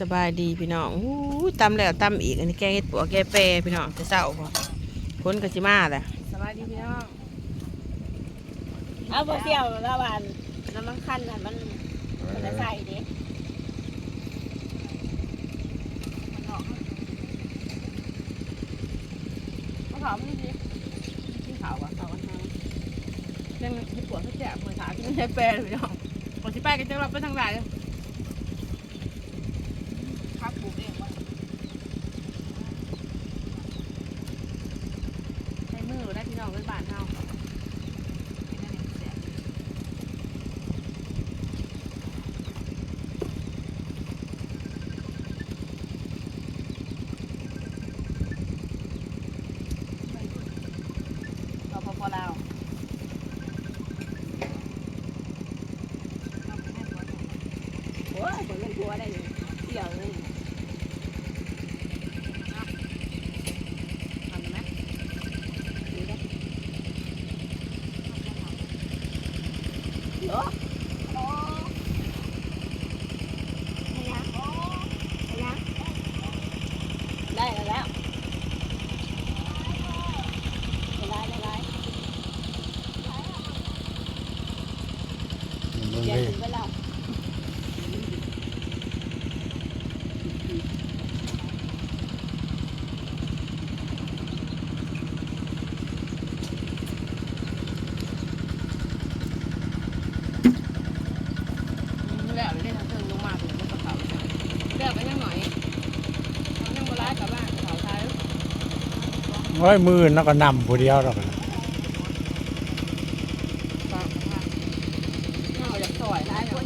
สบายดีพี่น้องอู้ยตำแล้วตำอีก อันนี้แกงเห็ดปัวแกงแปรพี่น้องจะเศร้าพอพ้นกสิมาแหละสบายดีพี่น้องเอาบ่เสี่ยวแล้วบานน้ำมันคันน่ะมันมันจะใส่ดิมันออกมะขามนี่ดิที่ขาวอะขาวมันทางแกงเห็ดปัวเขาแจกเหมือนขากินแกงแปรเลยพี่น้องก่อนสิไปกันจะรับไปทางไหนเลย พักปลูกเองว่า ใช้มือได้พี่น้องเป็นบานเฮา เราพอพอแล้วโอ้ยผมเป็นกลัวได้อยู่เสี่ยวเลยทำไหมดูดิเหรอโอ้ไม่ยังโอ้ไม่ยังได้แล้วแล้วได้ได้ได้มึงเดี๋ยวเลยถึงเวลา แล้วเลยได้ทางเทิงลงมาถึงก็เขาแล้วก็ยังหน่อยยังโบราณกับบ้านเขาไทย โอ้ยมือนักก็นำผู้เดียวหรอกฝาอยากซอยได้เนาะมั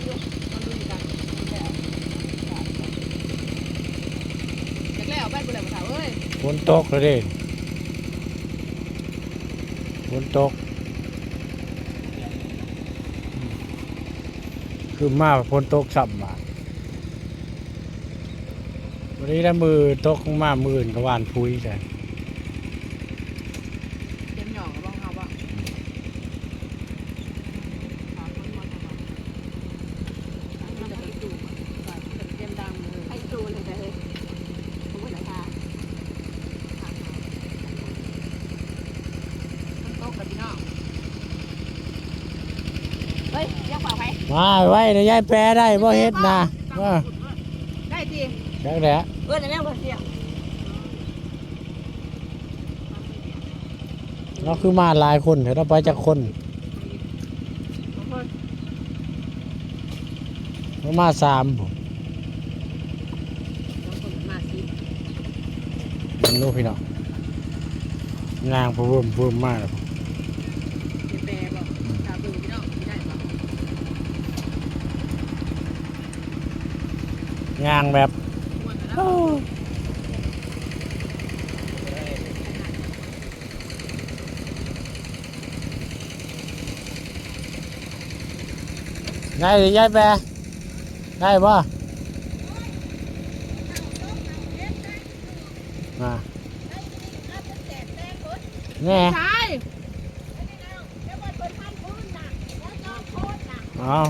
นดูกันแล้วแล้วไปกูแล้วมาถาเอ้ยฝนตกเลยด้ฝนตก คือมาฝนตกสับบาทวันนี้ได้มือตกมามื่นก็วานพุยกัน เต็มหย่องบ้างครับว่ามันจะไปดูมันจะเต็มดังเลย ไอ้จูนเลยเลยผมว่าราคา มันโต๊ะกับพี่น้อง เฮ้ยยัง เปล่าไปมาไว้ในยายแปรได้บ่เฮ็ดนะว่าได้ดีจักแหละเออแต่แม่บ่เสียเราคือมาหลายคนเดี๋ยวเราไปจากคนเรามาสามผมมาสิมันรู้พี่น้องงางพะเบิ่มเบิ่มมากเลย แปรบอกชาบูพี่น้องได้ปะ งางแบบควรแล้วได้ยายแปรได้ปะมาแน่ใช่เอาเอา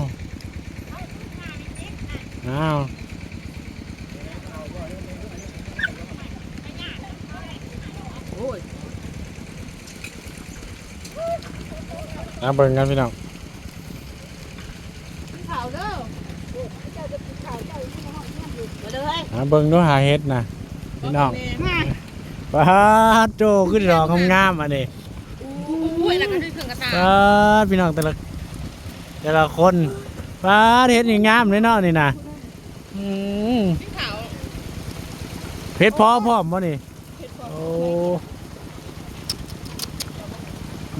เอาเบิ่งกันพี่น้องข่าวเด้อมาเลยเอาเบิ่งดูหาเฮ็ดนะพี่น้องป้าดโจขึ้นดอกงามๆอันนี้อุ้ยแล้วก็ด้วยเครื่องกระตาป้าดพี่น้องแต่ละแต่ละคนป้าดเฮ็ดนี่งามเลยเนาะนี่นะอืมที่ข่าวเพชรพอพร้อมบ่นี่ โอ้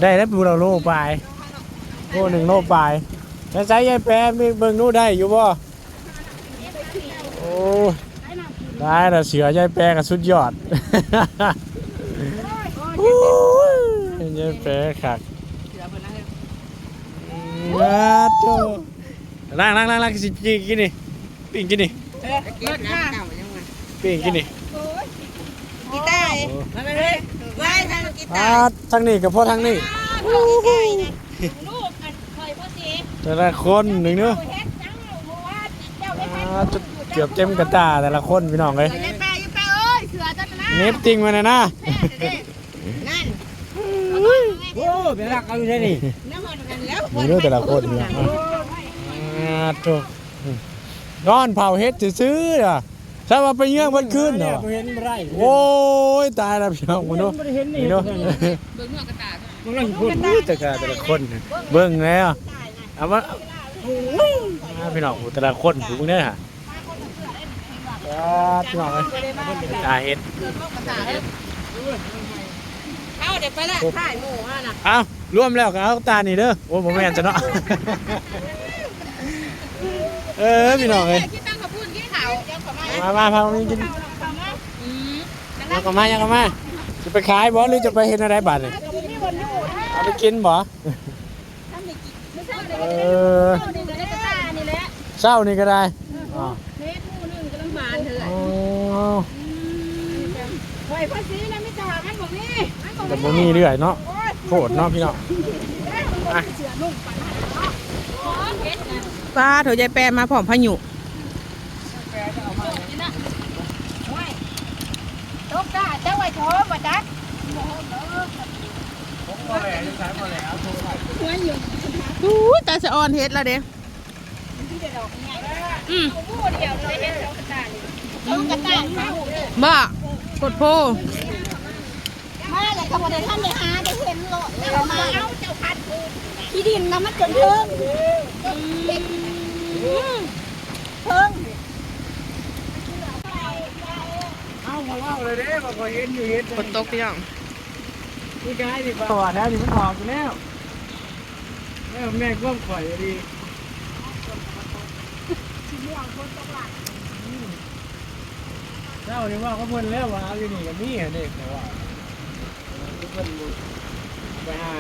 ได้แล้วปูเราโลไปโลหนึ่งโลไปแล้วใช้ยายแปรมีเบิ่งนู้ได้อยู่บ่โอ้ได้แต่เสือยายแปรกับสุดยอดโอ้ยยายแปรคักเสือเพิ่นนะเฮ้ยว้าโตล้างล้างล้างล้างสิกินกินนี่ปิ้งกินนี่เลิศค่ะปิ้งกินนี่กีตาร์โอ้มาเลยเฮ้ยไว้ทางกีอ่าตาร์ทางนี้กับพ่อทางนี้ลูกอันเคยพ่อสิแต่ละคนหนึ่งเนาะเฮ็ดจังหัวเจ้าไม่ทันอ่าจุดอยู่ใจเกือบเต็มกระตาแต่ละคนพี่น้องเลยเสือยายแปรยายแปรเอ้ยเสือจะนะเน็บจริงมานะนะนั่นโอ้เป็นรักเอาอยู่ได้นี่น้ำมันกันแล้วมีเรื่องแต่ละคนเนี่ยอ่าถูกนอนเผาเฮ็ดซื้อๆอะ ถ้าว่าไปเยื่องวันคืนเนาะบ่เห็นบ่ได้โอ้ยตายแล้วพี่น้องมาดูบ่ได้เห็นนี่นี่ดูเบิ่งเมื่อกระตากมันก็พูดแต่ละแต่ละคนเนี่ยเบิ่งแล้วเอามาอ่าพี่น้องแต่ละคนดูเนี่ยฮะพี่น้องเลยตาเฮ็ดเอาเดี๋ยวไปละถ่ายหมูอะนะเอารวมแล้วก็เอาตานี่เด้อโอ้ผมแม่นจะเนาะเออพี่น้องเลย มามาพามากินมยังก็มายังก็มาจะไปขายบ่หรือจะไปเห็นอะไรบัตรเอาไปกินบ่เออเศร้านี่แหละเศร้านี่ก็ได้เม็ดหมูนึงกำลังบานเถอะโอ้ไว้ภาษีนะไม่จ่ามันบอกนี่มันบอกแต่บ่มีเรื่อยเนาะโคตรเนาะพี่เนาะป้าเถอะยายแปรมาผอมพายุ ตกกาเจ้าไว้โถบ่จักอู้ตาสะออนเฮ็ดละเด้ที่ได้ดอกอืมผู้เดียวเลยเห็นดอกกระตานี่ดอกกระตาเข้าเด้อบ้ากดโพมาเลยขบวนท่านได้หาได้เห็นโลดแล้วมาเอาเจ้าพัดที่ดินนะมันจนเทิงเทิง เอามาเล่าเลยเด้บ่ก็เห็นอยู่เห็นกดตกพี่น้องนี่กายนี่บ่ตัวแล้วนี่มันออกอยู่แล้วแล้วแม่ก็ข่อยดีเจ้านี่ว่าเขาเพิ่นแล้วว่าเอาอยู่นี่ก็มีอะเด็กแต่ว่าเพิ่นไปหา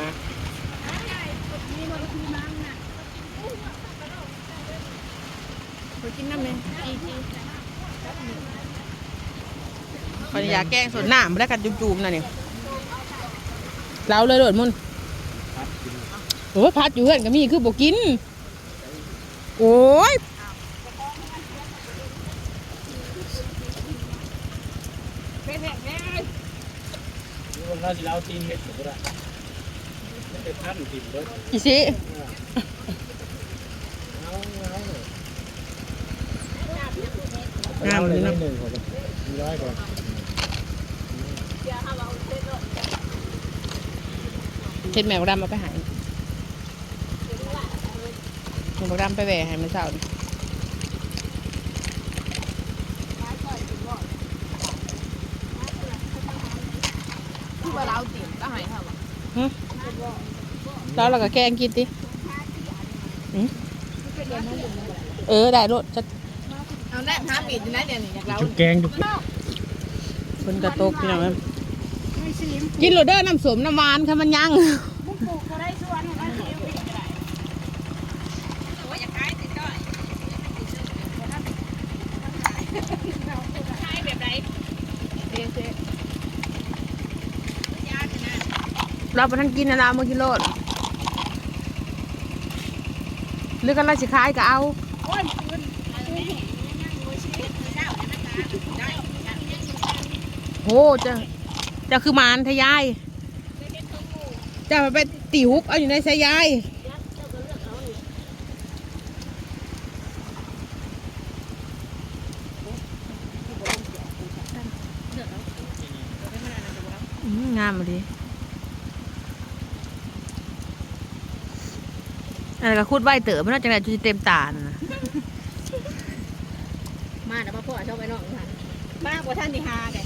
ไปกินน้ำเลย ขออยากแกงสดน้ำมาได้กันจุ่มๆน่ะนี่เราเลยโดดมุนโอ้พัดอยู่เพื่อนก็มีคือบอกกิน โอ้ยเราสิเอาตีนเฮดก็ได้เป็นพันตีนเบิดอีสิเอาเอางามเลยนะ เนาะหนึ่งกว่ามีร้อยกว่าเห็ดแมวดำมาไปหายแมวดำไปแหวให้มันเศร้าดิคือว่าเราติดก็หายค่ะแล้วเราก็แกงกินดิหืมเออ ได้รถจะเอาแน่ท้ามีดอยู่นะเดี๋ยวนี้อยากเราจุกแกงจุกคนกระตกพี่น้อง เอ้ยกินโรเดอร์น้ำสมน้ำหวานค่ะมันยังปลูกก็ได้ส่วนนะสิว่าอยากขายติดด้อยขายแบบไหนเจ๊เจ๊ยาสินะเราไปทั้งกินนะเราเมื่อกิโลดหรือกันเราสิขายก็เอาโอ้ยคุณคุณเห็นยังมือชีวิต เจ้านะนะคะได้โอ้จะจะคือหมานทะยายจะไปตีฮุบเอาอยู่ในสายยายอืมงามมาดิอะไรก็คูดใบเต๋อไม่น่าจะไหนจุดเต็มตาน่ะนะมาแต่มาพ่อชอบไปนอกท่านมากกว่าท่านที่หาแก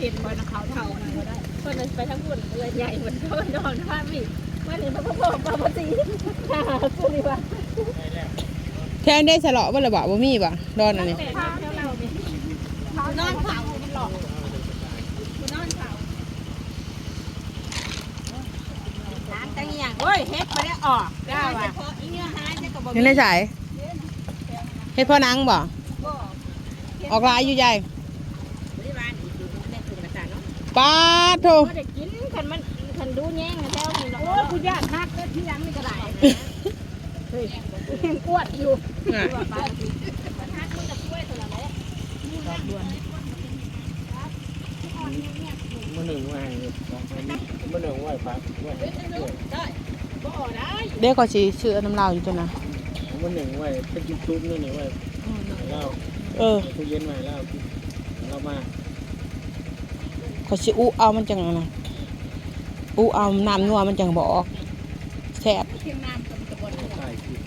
เห็นบอลเขาเท่ามันก็ได้คนนั้นไปทั้งบุญเลยใหญ่เหมือนเขานอนท่ามีมาหนึ่งพ่อพ่อปาปตีฮ่าสุริวะแทนได้สละบ่ละบ่บ่มีบ่ดอนอันนี้นอนเผามันหลอกนอนเผาร้านตั้งอย่างโอ้ยเฮ็ดไปได้ออกได้ว่ะเฉพาะอีเนื้อหาจะกับบยังได้สายเฮ็ดพ่อนังบ่ออกลายอยู่ใหญ่ บริวารได้คือกระจายเนาะ ปาดโถก็ได้กินคันมันคันดูแย่งนะแถวนี้เนาะโอ้กูยากคักก็ที่ยังไม่กระไรเฮ้ยยังอ้วนอยู่น่ะว่าไปมันฮักมันจะช่วยเท่านั้นแหละดอกดวนมื้อหนึ่งว้ให้มื้อหนึ่งว้พักไว้ให้ด้วยได้บ่ได้เด็กก็สิซื้อน้ำเหล้าอยู่ตัวน่ะมื้อหนึ่งไว้เป็นจุ๊บๆนี่นี่ไว้ให้เราเออเอาตู้เย็นไว้ให้เรากินเรามา ก็สิอุเอามันจังนะอุเอาน้ำนัวมันจังบ่ออกแซ่บเทียมน้ำกับกระบอกใส่กิน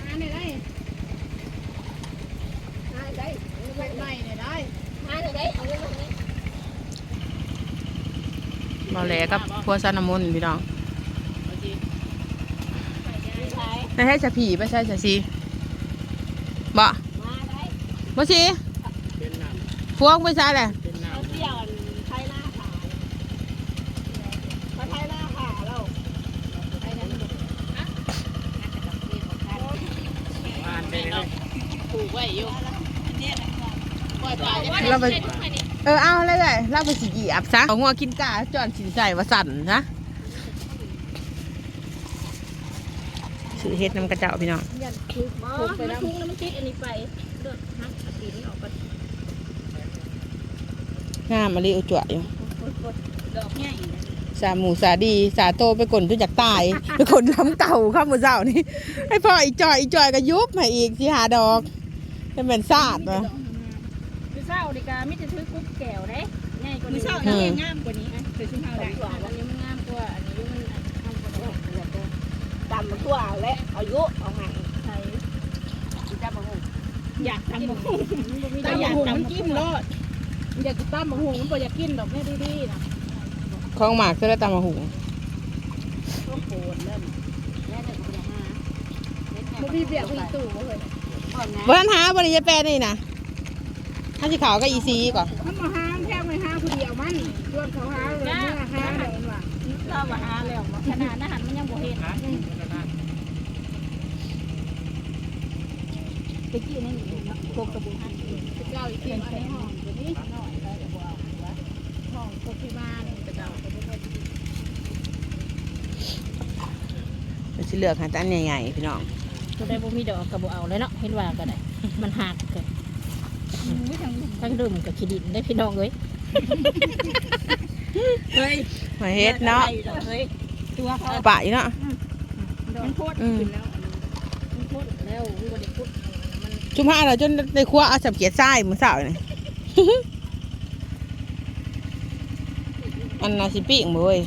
หาได้ได้หาได้ได้ได้ได้หาได้เอาไว้ตรงนี้มาแลกับพัวซานามนพี่น้องใช้ได้ให้สะผีไปใช่สะซีบ่มาได้บ่สิเป็นน้พวงไปใช่แหละำเป็นน้ เอาเสี่ยวไทยหน้าขามาไทยหน้าขาเราไทยนั้นฮะำว่าน ไปเลยปลูกไว้อยู่ปล่อยปลาเราไปเออเอาเลยเลยเราไปสิเหยียบซะของงัวกินกาจอนสินใส่ว่าสั่นนะซื้อเฮ็ดน้ำกระเจ้าพี่น้องยันคือผมไปแล้วทุ่งแล้วมันติดอันนี้ไปเลือดฮักอันนี้ออกก็งามมาลีอุจวอยู่ดอกใหญ่ สาหมูสาดีสาโตไปกลนจนอยากตายไปกลนล้ำเก่าข้ามมือเจ้านี่ให้พ่ออีจอยอีจอยก็ยุบมาอีกสิหาดอกเป็นเหมือนซาดวะมือเศร้าดิกามิจะซื้อกุ๊กแก้วเด้ง่ายกว่านี้มือเศร้านี่งามกว่านี้คือชิ้นเท่าได้กว่าอันนี้มันงามกว่าอันนี้มันงามกว่าดำมันทั่วและอายุเอาใหม่ใช่จำมะฮงอยากจำมะฮงตำมะฮงมันกินรสอยากตำมะฮงมันบ่อยากกินดอกแม่ดีๆนะ ของหมากเสื้อตามมาหุงก็โผล่เริ่มแม่เนี่ยก็อยากหาบ่มีเบียร์คุยตู่เลยบ้านหาบริยาแปรนี่นะถ้าสิขาวก็อีซีก่อนมันมาหาแค่ไม่หาผู้เดียวมันชวนเขาหาเลยเมื่อหาเลยว่าเรามาหาแล้วขนาดอาหารมันยังบ่เห็นตะกี้นี่โกกระบุหันเจ้าอีกทีในห้องตัวนี้น้อยแล้วเดี๋ยวเอาห้องโกกิมา เนี่ยเจ้าเราสิเลือกหาตันใหญ่ๆพี่น้องตัวได้บ่มีดอกกระบุเอาเลยเนาะเห็นว่าก็ได้ มันหักเกินทั้งดื่มกับขี้ดินได้พี่น้องเอ้ยเฮ้ยมาเฮ็ดเนาะเฮ้ยตัวเขาปะอยู่เนาะมันโคตรขึ้นแล้วมันโคตรแล้วมันบ่ได้พุดมันจุมพาเราจนในครัวเอาสับเกียร์ทรายมือสาวนี่อันน่ะสิปิ้งบ่เว้ย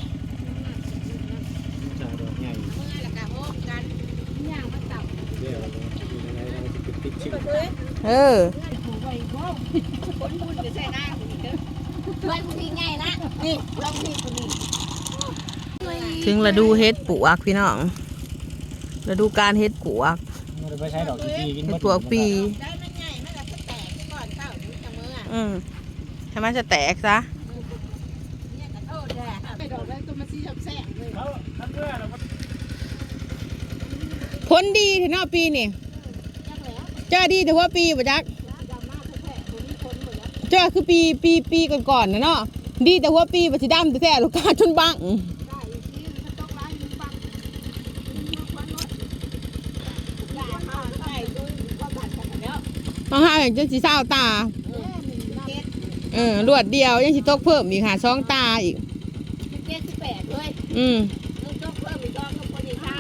ฮ้ยพี่ไงนะนี่ลองพี่คนนี้ถึงฤดูเฮ็ดปลวกพี่น้องฤดูการเฮ็ดปลวกเราไปใช้ดอกกีกินเฮ็ดปลวกปีได้มันใหญ่มันก็จะแตกก่อนเต่าอยู่จังมื้ออืมให้มันจะแตกซะเนี่ยก็โทษแหละไปดอกแล้วก็มาซีแซ่บเลยเขาทำเพื่อเราผลดีถึงนอกปีนี่จังแล้ว เจ้าดีแต่ว่าปีบ่จักดำมากแท้ๆบ่มีคนหมดแล้วเจ้าคือปีปีปีก่อนๆนะเนาะดีแต่ว่าปีบัสิดำแต่แท้ลูกค้าจนบังได้อีกทีมันต้องร้านอยู่ฝั่งมันควันรถอย่ามาใส่ดูว่าบัตรกันแล้วมาหาอย่างจนสิเศร้าตาเออมันเจ็ดเออรวดเดียวยังสิตกเพิ่มอีกค่ะสองตาอีกมันเจ็ดสิบแปดเลยอืมนึกต้องเพิ่มอีกดอกก็พอดีเช้า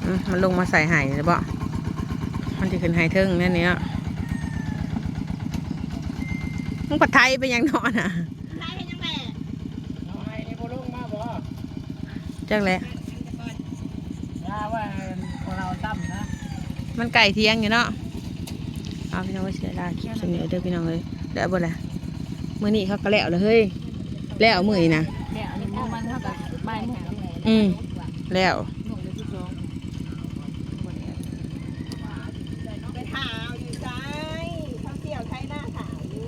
อื มมันลงมาใส่ไห้เลยบ่มันจะขึ้นไห้เทิงแน่เนี้ยมึงปัดไทยไปยังนอนอะได้ให้ยังแม่เอาให้ในโบลงมาบ่จังแหละยาว่าคนเราตั้มนะมันไก่เที่ยงอยู่เนาะเอาพี่น้องไว้เสียดายคลิปสมัยเด้อพี่น้องเลยเดี๋ยวบ่ละมื้อนี้เขาก็แล้วเลยเฮ้ยแล้วมื้อนี้นะเนี่ยอันนี้มันเท่ากับใบหมูอืมแล้ว ไปถาวอยู่ซ้ายท่องเที่ยวไทยหน้าถาวอยู่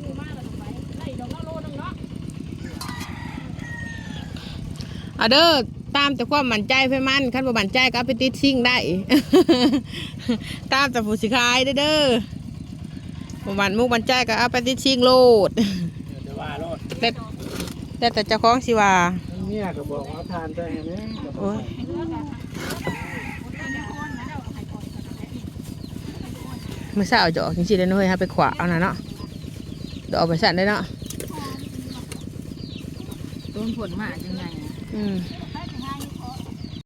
อยู่มากเลยไปไล่ดอกละโลนึงเนาะ เอาเด้อตามแต่ความมั่นใจเพื่มันคันบ่มั่นใจก็เอาไปติดชิงได้ ตามแต่ผู้สิขายเด้อเด้อบ่มั่นมุกมั่นใจก็เอาไปติดชิงโลด เดี๋ยวว่าโลดแต่แต่แต่เจ้าของสิว่าเนี่ยก็บอกเอาทานใจเห็นไหมโอ้ยเรื่องอะคนในคนนะได้ไม่ทราบเอาจะออกจริงๆเลยนะเฮ้ยฮะไปขวาเอาน่ะเนาะเดี๋ยวเอาไปสั่นได้เนาะต้นผลมากยังไง อืมเ